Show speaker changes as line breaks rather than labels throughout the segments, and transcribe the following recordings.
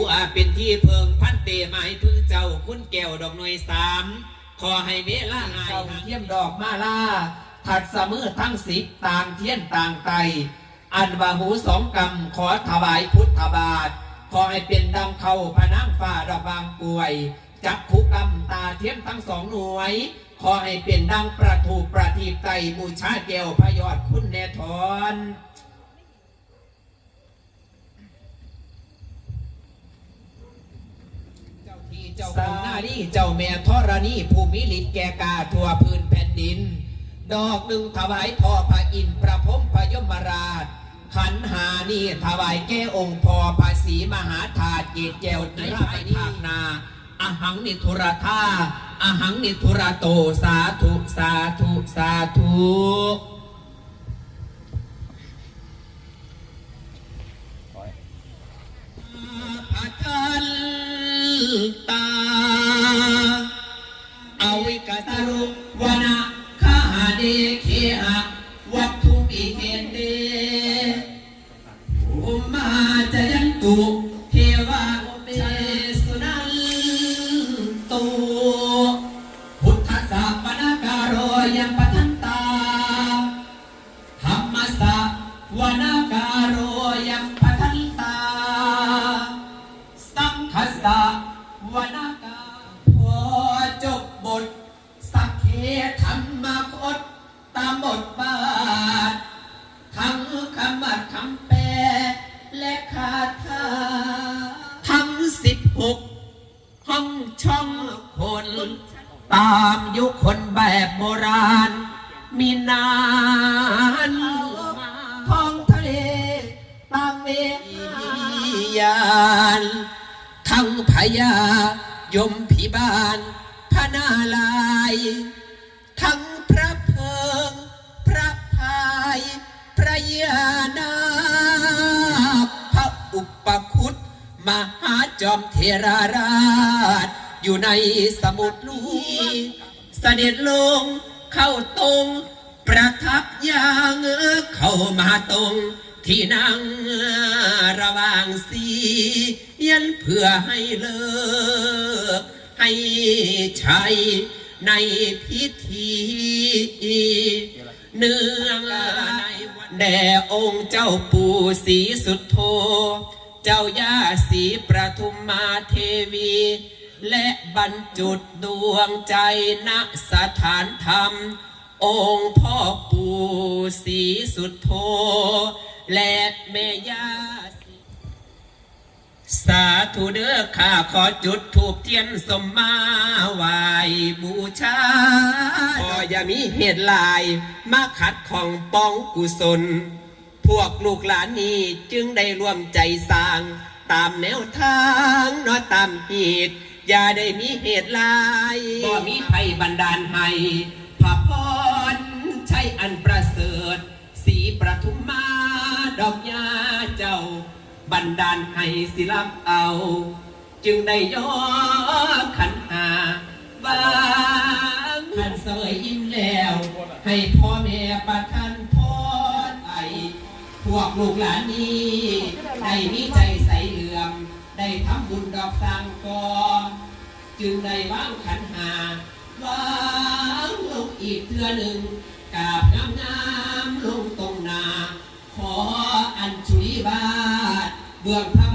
อูอาเป็
นที่เพิงพันเตหมายพึ่งเจ้าคุณแก้วดอกหน่วยสามขอให้เวลาหายเทียมดอกมาลาถัดเสมอทั้งสิบต่างเทียนต่างไตอันวาหูสองกรรมขอถวายพุทธบาท ขอให้เป็นดังเขาพนางฟ้าระบางป่วย จักขุกรรมตาเทียมทั้งสองหน่วย ขอให้เป็นดังประทูประทีปไตบูชาแก้วพยอดคุณแนทอน เจ้าของหน้านี่เจ้าแม่ธรณีภูมิฤทธิ์แกกาทั่วพื้นแผ่นดิน ดอกหนึ่งถวายพ่อพระอินทร์ประพรมพระยมราช ขันหานี่ถวายแก้องค์พ่อพระศรีมหาธาตุเกศแก้วในภายภาคนาอาหังนิทุรธาอาหังนิทุรโตสาธุสาธุสาธุ ตาอวิกตรุวนาคาหาเดเคหะวัตถุปิเกเตอุมมาจยันตุเทวะเปสุนันตุ ตามยานทั้งพญายมพิบาลพระนาลาย ทั้งพระเพิง พระพาย พระยานาพระอุปคุตมหาจอมเทราราช อยู่ในสมุทรลุยเสด็จลงเข้าตรง ประทับยางเข้ามาตรง ที่นั่งระว่างสียันเพื่อให้เลิก ให้ใช้ในพิธีเนื่องในแด่องค์เจ้าปู่ศีสุดโธเจ้าย่าศีประทุมมาเทวี และบรรจุดดวงใจณสถานธรรม องค์พ่อปู่ศีสุดโธ และแม่ยาสาธุเด้อข้าขอจุดถูกเทียนสมมาไหวบูชาขออย่ามีเหตุลาย มาขัดของป้องกุศล พวกลูกหลานนี้จึงได้ร่วมใจสร้าง ตามแนวทางเนอตามเหตุอย่าได้มีเหตุลายบ่มีภัยบันดาลให้พระพรใช้อันประเสริฐ ประทุมมาดอกยาเจ้า บันดาลให้ศิลับเอา จึงได้ย่อขันหาวางขันเสยอิ่มแล้ว ให้พ่อแม่ประทานพรไอพวกลูกหลานนี้ได้มีใจใสเหลื่อม ได้ทำบุญดอกสร้างกอจึงได้วางขันหาวางลงอีกเทือหนึ่งกาบงามงามลง ท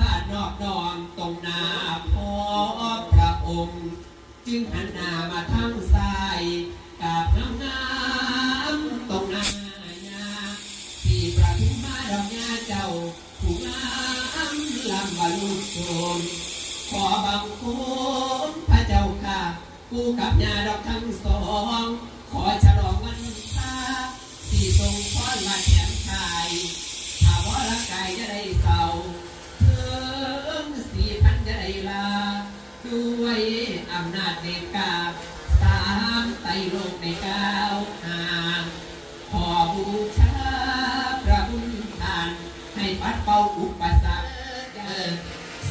อำนเดกาสามไตโลกในก้าวห่างขอบูชาพระบุญทาน ให้ปัดเป่าอุปสรรคเอ่อ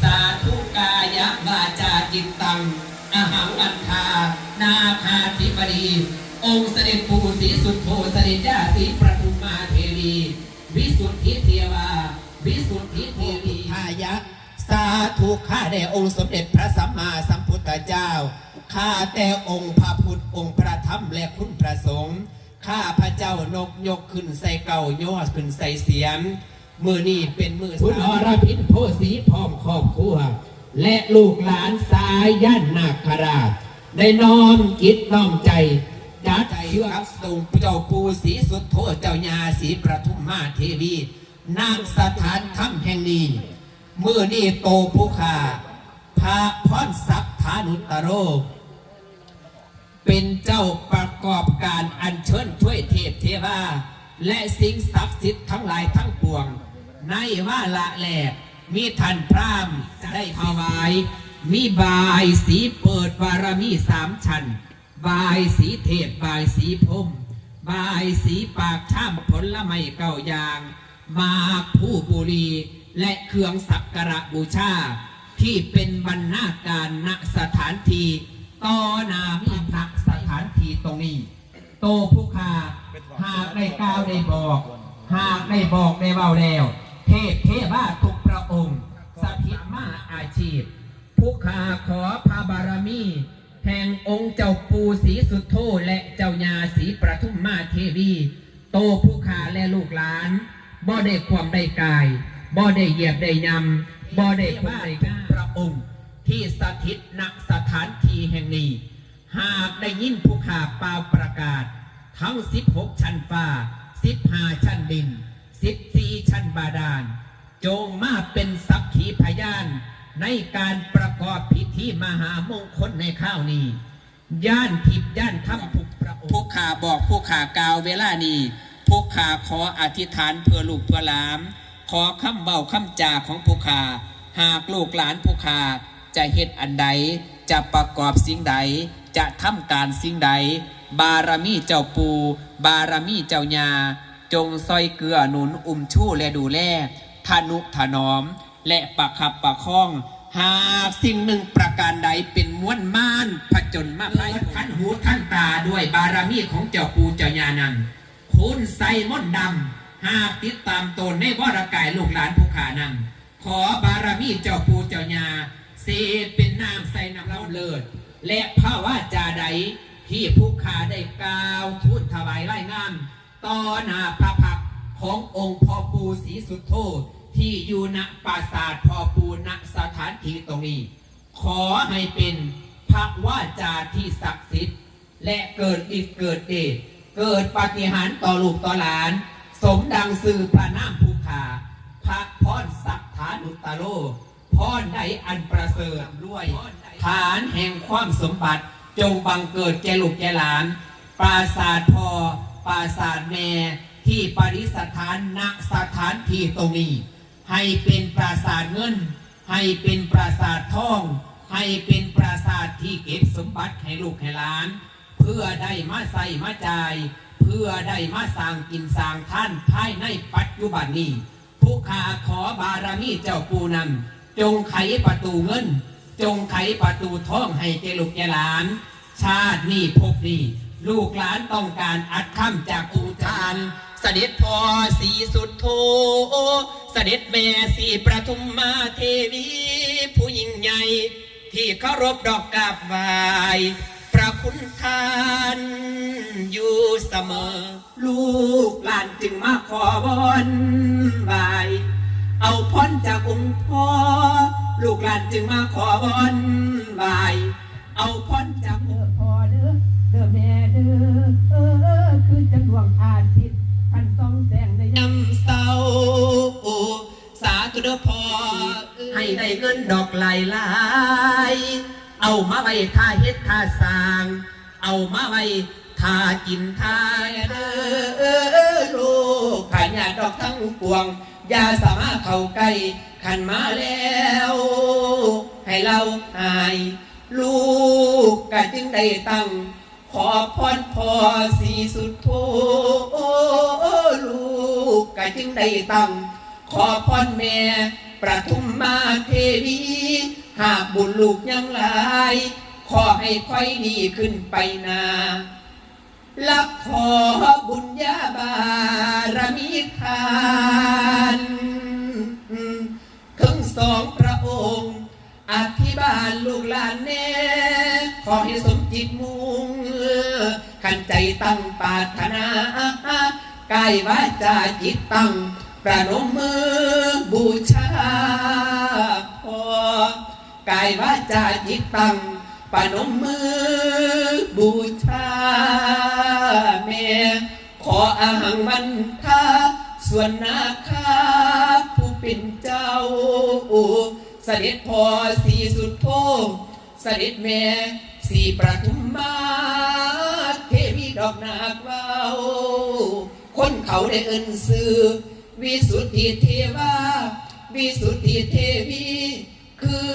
สาธุกายะวาจาจิตตังอาหังอันทานาคาธิปดีองค์เสด็จปู่ศรีสุทโธเสด็จย่าศรีประทุมมาเทวี วิสุทธิเทวา วิสุทธิเทวีทายะ สาธุข้าแด่องค์สมเด็จพระสัมมาสัมพุทธเจ้า ข้าแต่องค์พระพุทธองค์พระธรรมและคุณพระสงฆ์ข้าพระเจ้านกยกขึ้นใส่เก่ายอดขึ้นใส่เสียมมือนี่เป็นมือคุณอรพินโพสีพร้อมครอบครัว และลูกหลานสายย่านนาคราชได้น้อมจิตน้อมใจจัดเชื่อครับส่งเจ้าปูสีสุดโทเจ้าญาสีประทุมมาเทวีนางสถานธรรมแห่งนี้มือนี่โตผู้ขาพระพรศักดิ์ฐานุตตโร เป็นเจ้าประกอบการอัญเชิญช่วยเทพเทวาและสิ่งศักดิ์สิทธิ์ทั้งหลายทั้งปวง ในว่าละแหลกมีท่านพรามได้ถวาย มีบายสีเปิดบารมีสามชั้นบายสีเทพบายสีพมบายสีปากช่ามผลไม้เก้าอย่าง มาผู้บุรีและเครื่องสักการะบูชา ที่เป็นบรรณาการณสถานที่ต่อหนามีณสถานที่ตรงนี้ โตผู้ขาหากได้กล่าวได้บอก หากได้บอกได้เบาแล้ว เทพเทวาทุกพระองค์สถิตมาอาชีพ ผู้ขาขอพระบารมี แห่งองค์เจ้าปูศรีสุดโธและเจ้าญาศรีประทุมมาเทวี โตผู้ขาและลูกหลาน บ่ได้ความได้กาย บ่ได้เหยียบได้ยำบ่ได้ความได้กพระองค์ที่สถิตณสถานที่แห่งนี้หาก ได้ยินผู้ข่าเป่าประกาศ ทั้ง16ชั้นฟ้า15ชั้นดิน14ชั้นบาดาล จงมาเป็นสักขีพยาน ในการประกอบพิธีมหามงคลในข้าวนี้ ย่านทิพย์ย่านถ้ำทุกพระองค์ผู้ข่าบอกผู้ข่ากาวเวลานี้ผู้ข่าขออธิษฐานเพื่อลูกเพื่อหลานขอคำเบาคำจาของผู้ข่าหากลูกหลานผู้ข่าจะเฮ็ดอันใดจะประกอบสิ่งใด จะทำการสิ่งใด บารมีเจ้าปู บารมีเจ้าญาจงซอยเกลือหนุนอุ้มชู้และดูแลทานุถนอม และประคับประคอง หากสิ่งหนึ่งประการใดเป็นม้วนม่านผจญมากไปท่านหูท่านตาด้วยบารมีของเจ้าปูเจ้าญานั้นคุณใส่มนดำหากติดตามตนในวรกายลูกหลานผู้ขานั้นขอบารมีเจ้าปูเจ้าญาเสเป็นน้ำใส่น้ำเล่าเลิศ และพระว่าจาใดที่ผู้ขาได้กล่าวทูลถวายไล่งามต่อหน้าพระพักขององค์พ่อปูศรีสุทโธที่อยู่ณปราสาทพ่อปูณสถานที่ตรงนี้ ขอให้เป็นพระว่าจาที่ศักดิ์สิทธิ์ และเกิดอีกเกิดเดชเกิดปาฏิหาริย์ต่อลูกต่อหลาน สมดังสื่อพระนามภูขาพระพรสักฐานุตตโลพรใดอันประเสริฐด้วย ฐานแห่งความสมบัติ จงบังเกิดแก่ลูกแก่หลาน ปราสาทพอปราสาทแม่ที่ปริสถานณสถานที่ตรงนี้ ให้เป็นปราสาทเงิน ให้เป็นปราสาททอง ให้เป็นปราสาทที่เก็บสมบัติให้ลูกให้หลาน เพื่อได้มาใส่มาจ่าย เพื่อได้มาสร้างกินสร้างท่านภายในปัจจุบันนี้ผู้ขาขอบารมีเจ้าปูนำจงไขประตูเงิน จงไขประตูทองให้แกลูกแกหลาน ชาตินี้ภพนี้ลูกหลานต้องการอัดคำจากอุทานเสด็จพ่อสีสุดโทเสด็จแม่สีประทุมมาเทวี ผู้ยิ่งใหญ่ ที่เคารพดอกกาบไหวพระคุณทานอยู่เสมอ ลูกหลานจึงมาขอบอนไหวเอาพ้นจากองค์พ่อ ลูกหลานจึงมาขอบอนไหวเอาพ้นจากองค์
พอเด้อเด้อแม่เด้อเออคือจังดวงอาทิตย์พันสองแสงในยาม
ยำเศร้าสาธุเด้อพอให้ได้เงินดอกไหลหลายเอามาไว้ท่าเฮ็ดท่าสร้าง เอามาไว้ท่ากินท่าเด้อลูกขายญาดอกทั้งปวงอย่าสามารถเข้าใกล้ ขันมาแล้ว ให้เราหาย ลูกก็จึงได้ตั้ง ขอพรพอสีสุดโทลูกก็จึงได้ตั้ง ขอพรแม่ประทุมมาเทวี หากบุญลูกยังหลาย ขอให้ค่อยดีขึ้นไปนาลักขอบุญญาบารมีทาน สองพระองค์ อธิบาลลูกหลานแน่ขอให้สมจิตมุ่งขันใจตั้งปรารถนากายวาจาจิตตั้งประนมมือบูชาพอกายวาจาจิตตั้งประนมมือบูชาแม่ขออาหังมันทาส่วนนาคา เป็นเจ้าเสด็จพ่อสีสุดโทเสด็จแม่สีประทุมมาเทวีดอกนาคเว้าคนเขาได้เอินซื้อ วิสุทธิเทวาวิสุทธิเทวี คือ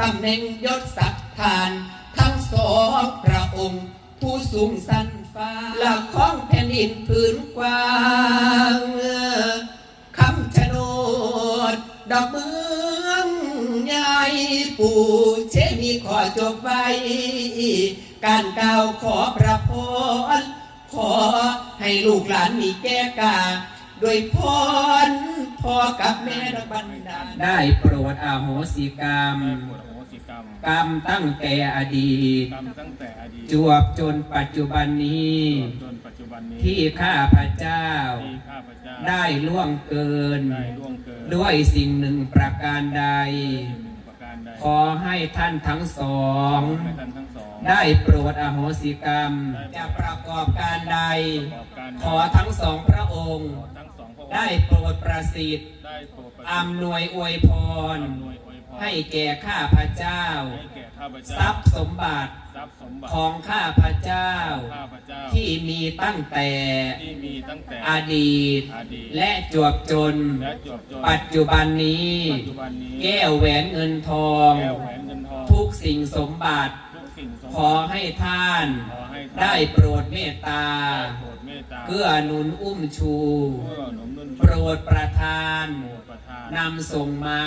ตำแหน่งยศศักดิ์ฐาน ทั้งสองพระองค์ ผู้สูงสันฟ้าหลักของแผ่นดินพื้นกว้าง ดดอกเมืองใหญ่ปู่เชมีขอจบไว้การกล่าวขอประพรขอให้ลูกหลานมีแก้กาโดวยพรพ่อกับแม่ระบันดาลได้โปรดอาโหสิกรรม
ได้ปวดโหสิกรรม
กรรมตั้งแต่อดีต
กรรมตั้งแต่อดีต
จวบจนปัจจุบันนี้
จนปัจจุบันนี้
ที่ข้าพระเจ้า
ที่ข้าพเจ้า
ได้ล่วงเกิน
ได้ล่วงเกิน
ด้วยสิ่งหนึ่งประการใด
สิ่งหนึ่งประการใด
ขอให้ท่านทั้งสอง
ให้ท่านทั้งสอง
ได้โปรดอโหสิกรรม จะประกอบการใด
ประกอบการ
ขอทั้งสองพระองค์
ขอทั้งสองพระองค์
ได้โปรดประสิทธิ์
ได้โปรดประสิทธิ์
อำนวยอวยพร
อำนวยอวยพร
ให้แก่ข้าพระเจ้า
ให้แก่ข้าพเจ้า
ทรัพย์สมบัติ
ท รัพย์สมบัติ
ของข้าพระเจ้า
ข้าพเจ้า
ที่มีตั้งแต่
ที่มีตั้งแต่
อดีต
อดีต
และจวบจน
และจวบจน
ปัจจุบันนี้
ปัจจุบันนี้
แก้วแหวนเงินทอง
แก้วแหวนเงินทอง
ทุกสิ่งสมบัติ
ทุกสิ่งสม
ข
บั
อ
ติ
ให้ท่าน
ขอให้ท่าน
ได้โปรดเมตตา
ได้โปรดเมตตา
เกื้อหนุนอุ้มชู
เพื่อหนุนนุน
โปรดประทาน
โปรดประทาน
นำส่งมา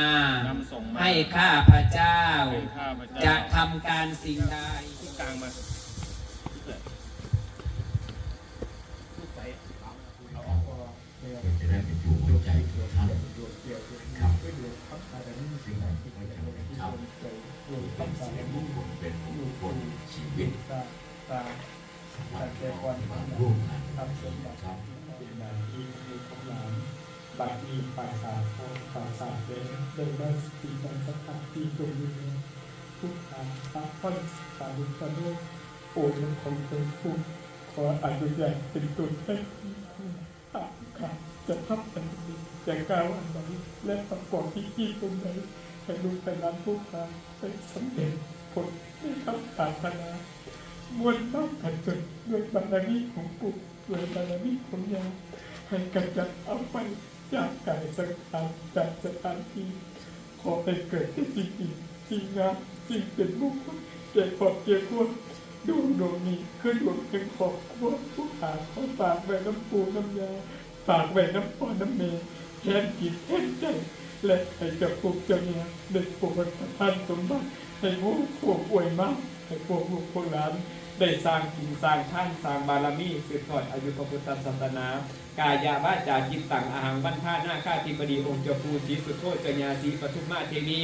นำส่งมา
ให้ข้าพระเจ้า
ให้ข้าพเจ้า
จะทำการสิ่งใด
ทุ กลางมา
จะได้เป็นอยู่หัวใจทุกท่านครับสิ่งที่พระเจ้าได้ทำเป็นเสียงมงคลเป็นมงคลชีวิตสำหรับเราที่มาร่วมงานครับ
บาทีปาสาโอปาสาเดนเดินมาสติปันสถานที่ตรงนี้ ทุกทางตาพ้นสารุปโนโอดมันของเป็นผู้ขออนุญาตเป็นตัวแทนตามค่ะจะทับอันนี้จะกล่าวอันไหนและประกอบพิธีตรงไหนให้ลูกไปร้นผู้ค้าให้สำเร็จผลที่ทำปรารถนามวลน้ำกันจนด้วยบารมีของปู่ด้วยบารมีของยาให้กำจัดเอาไปจากกายสังขารจากสถานที่ขอให้เกิดที่สิ่ง สิ่งงามสิ่งเป็นมงคลแก่ขอบเกี่ยควรดวงดวงนี้คือดวงเป็นขอบควรผู้หาขอฝากไว้น้ำปูน้ำยาฝากไว้น้ำปอน้ำเมย์แทนจิตแทนใจและให้กับพวกเจ้าเนี่ยได้ปรดประทานสมบัติให้พวกพวกอวยมากให้พวกลูกพวกหลานได้สร้างกินสร้างท่านสร้างบารมีสืบทอดอายุพระพุทธศาสนา กายาวาจากิตตังอาหังวันท่าหน้าข้าทิบดีองค์เจ้าปูชีสุโธจญาสีปทุมมาเทมี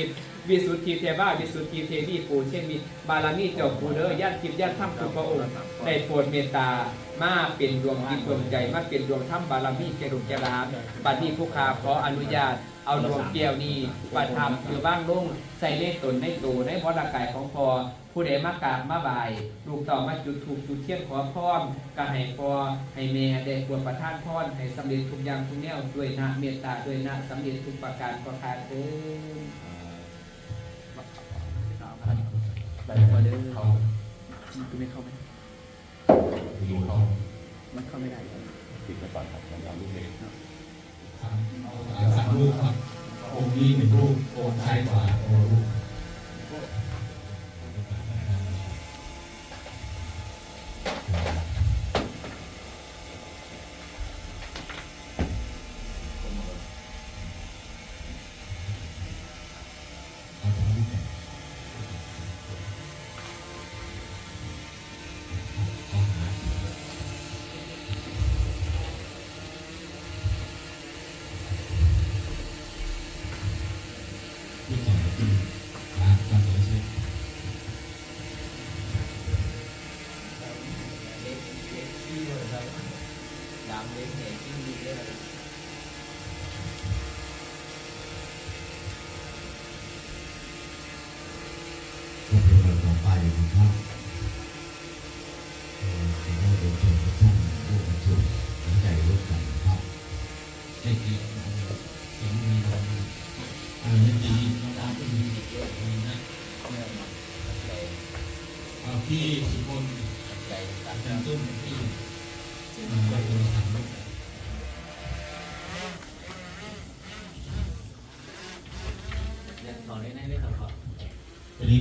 วิสุทธิเทวาวิสุทธิเทวีปูเช่นมีบาลามีเจ้าปูเด้อย่าติทิพย่านถ้ำคุณพระองค์ในโปรดเมตตามาเป็นดวงจิตดวงใจมาเป็นดวงถ้ำบาลามีเจดุจรามปัดนี้ผู้ขาขออนุญาต
เอาดวงเกลียวนี้ปัดทำคือบ้างลุ่งใส่เลขตนในตัวในวรากายของพอ ผู้ใดมากราบมาบ่าย ลูกต่อมาจุดถูกจุดเทียนขอพรก็ให้พอให้เมย์ด็กวดประทานพรให้สำเร็จทุกอย่างทุกแนวด้วยนะเมตตาด้วยนะสำเร็จทุกประการประการเถิดไปเดินเขาคุณไม่เข้าไหม
ดูเขา
มันเข้าไม่ได้
ติดกระป๋องครับของราลูกเล็กครับสามลูกครับองค์นี้หนึ่งลูกองค์ท้ายกว่าองค์ลูก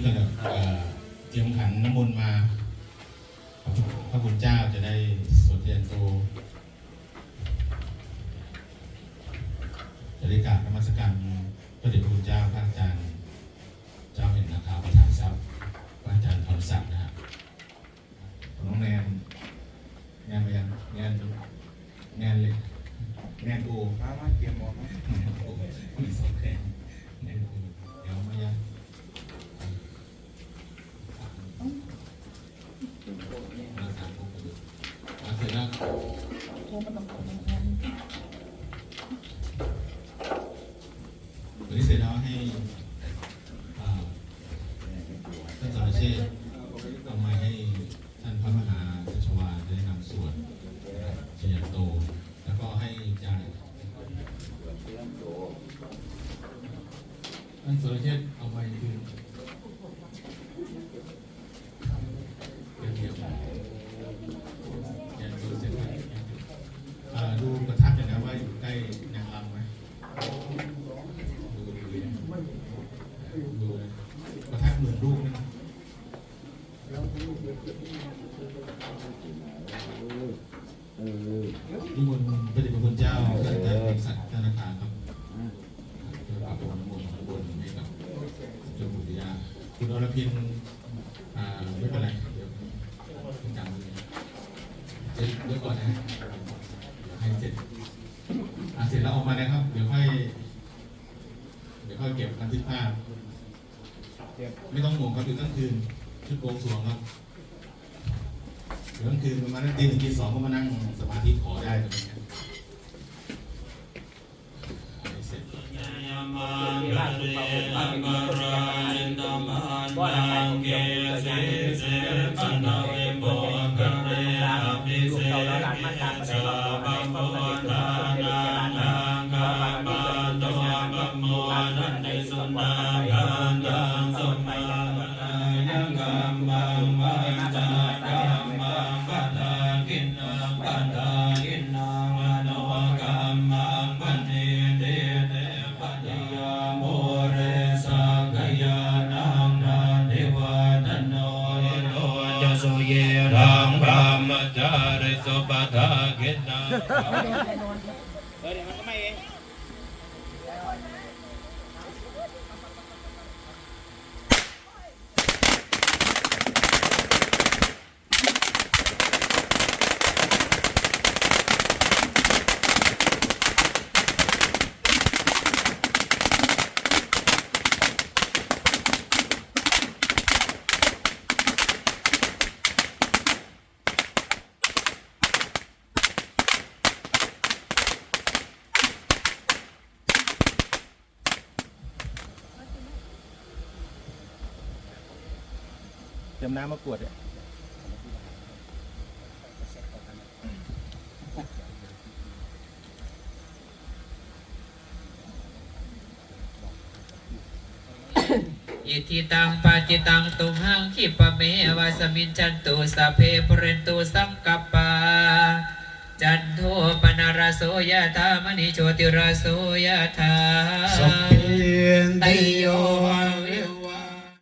ก็จะเตรี
ยม
ขันน้ำมนต์มาพระคุณเจ้าจะ โกงสวงครับเดี๋ยวคืนประมาณตีหนึ่งตีสองก็มานั่งสมาธิขอได้ตรงนี้ครับยามังกะเรมะราอินตมัง สุเยรั
งพระมัจาริสุปทา
เก
ตนา มน้ำมากรวดเนี่ย
อิทิตังปาจิตังตุมหังคิปะเมวาสมินจันตุสพเพปเรนตุสังกัปปาจันโทปนารโสยะธามณิโชติราโสยะธา
สัพเพ
ไตโยวิว